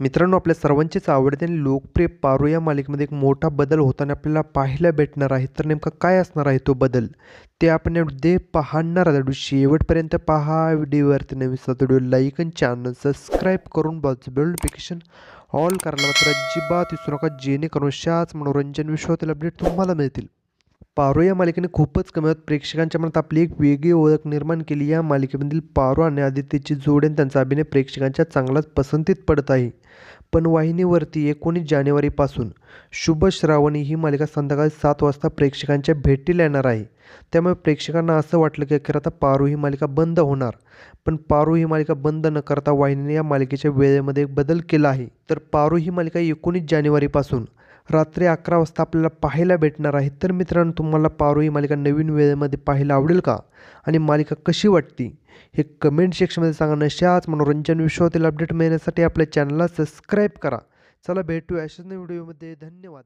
मित्रांनो आपल्या सर्वांचीच आवडते आणि लोकप्रिय पारू या मालिकेमध्ये एक मोठा बदल होताना आपल्याला पाहायला भेटणार आहे. तर नेमका काय असणार आहे तो बदल? ते आपण दे पाहणार आहोत. शेवटपर्यंत पहा. व्हिडिओवरती नवीन असला व्हिडिओ लाईक आणि चॅनल सबस्क्राईब करून बाजू बेल नोटिफिकेशन ऑल करायला मात्र अजिबात विसरू नका. जेणेकरून अशाच मनोरंजन विश्वातील अपडेट तुम्हाला मिळतील. पारो या मालिकेने खूपच कमी वेळात प्रेक्षकांच्या मनात आपली एक वेगळी ओळख निर्माण केली. या मालिकेमधील पारो आणि आदित्यची जोड आणि त्यांचा अभिनय प्रेक्षकांच्या चांगलाच पसंतीत पडत आहे. पण वाहिनीवरती एकोणीस जानेवारीपासून शुभ श्रावणी ही मालिका संध्याकाळी सात वाजता प्रेक्षकांच्या भेटीला येणार आहे. त्यामुळे प्रेक्षकांना असं वाटलं की अखेर आता पारो ही मालिका बंद होणार. पण पारो ही मालिका बंद न करता वाहिनीने या मालिकेच्या वेळेमध्ये एक बदल केला आहे. तर पारो ही मालिका एकोणीस जानेवारीपासून रात्री अकरा वाजता आपल्याला पाहायला भेटणार आहे. तर मित्रांनो तुम्हाला पारो ही मालिका नवीन वेळेमध्ये पाहायला आवडेल का? आणि मालिका कशी वाटती? हे कमेंट सेक्शनमध्ये सांगा. नशाच मनोरंजन विश्वातील अपडेट मिळण्यासाठी आपल्या चॅनलला सबस्क्राईब करा. चला भेटूया अशाच व्हिडिओमध्ये धन्यवाद.